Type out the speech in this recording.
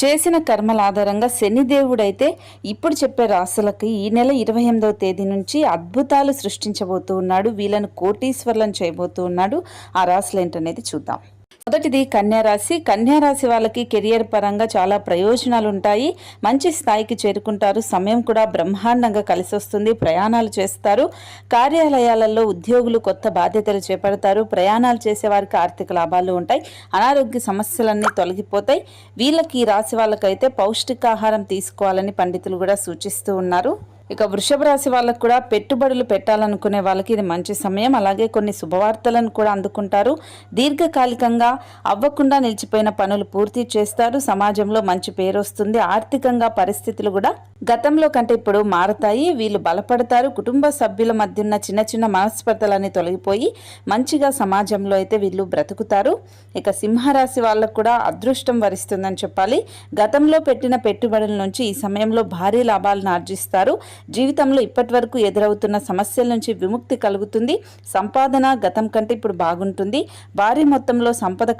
చేసిన కర్మల ఆధారంగా శనిదేవుడైతే ఇప్పుడు చెప్పే రాసులకి ఈ నెల ఇరవై ఎనిమిదవ తేదీ నుంచి అద్భుతాలు సృష్టించబోతూ ఉన్నాడు. వీళ్ళను కోటీశ్వర్లను చేయబోతూ ఉన్నాడు. ఆ రాసులు ఏంటనేది చూద్దాం. మొదటిది కన్యారాశి కన్యారాశి వాళ్ళకి కెరియర్ పరంగా చాలా ప్రయోజనాలు ఉంటాయి మంచి స్థాయికి చేరుకుంటారు. సమయం కూడా బ్రహ్మాండంగా కలిసి వస్తుంది ప్రయాణాలు చేస్తారు. కార్యాలయాలలో ఉద్యోగులు కొత్త బాధ్యతలు చేపడతారు. ప్రయాణాలు చేసే వారికి ఆర్థిక లాభాలు ఉంటాయి. అనారోగ్య సమస్యలన్నీ తొలగిపోతాయి. వీళ్ళకి ఈ రాశి వాళ్ళకైతే పౌష్టికాహారం తీసుకోవాలని పండితులు కూడా సూచిస్తూ ఉన్నారు. ఇక వృషభ రాశి వాళ్ళకు కూడా పెట్టుబడులు పెట్టాలనుకునే వాళ్ళకి ఇది మంచి సమయం. అలాగే కొన్ని శుభవార్తలను కూడా అందుకుంటారు. దీర్ఘకాలికంగా అవ్వకుండా నిలిచిపోయిన పనులు పూర్తి చేస్తారు. సమాజంలో మంచి పేరు వస్తుంది. ఆర్థికంగా పరిస్థితులు కూడా గతంలో కంటే ఇప్పుడు మారతాయి. వీళ్ళు బలపడతారు. కుటుంబ సభ్యుల మధ్య ఉన్న చిన్న చిన్న మనస్పర్ధలన్నీ తొలగిపోయి మంచిగా సమాజంలో అయితే వీళ్ళు బ్రతుకుతారు. ఇక సింహరాశి వాళ్ళకు కూడా అదృష్టం వరిస్తుందని చెప్పాలి. గతంలో పెట్టిన పెట్టుబడుల నుంచి ఈ సమయంలో భారీ లాభాలను ఆర్జిస్తారు. జీవితంలో ఇప్పటి వరకు ఎదురవుతున్న సమస్యల నుంచి విముక్తి కలుగుతుంది. సంపాదన గతం కంటే ఇప్పుడు బాగుంటుంది. భారీ మొత్తంలో సంపద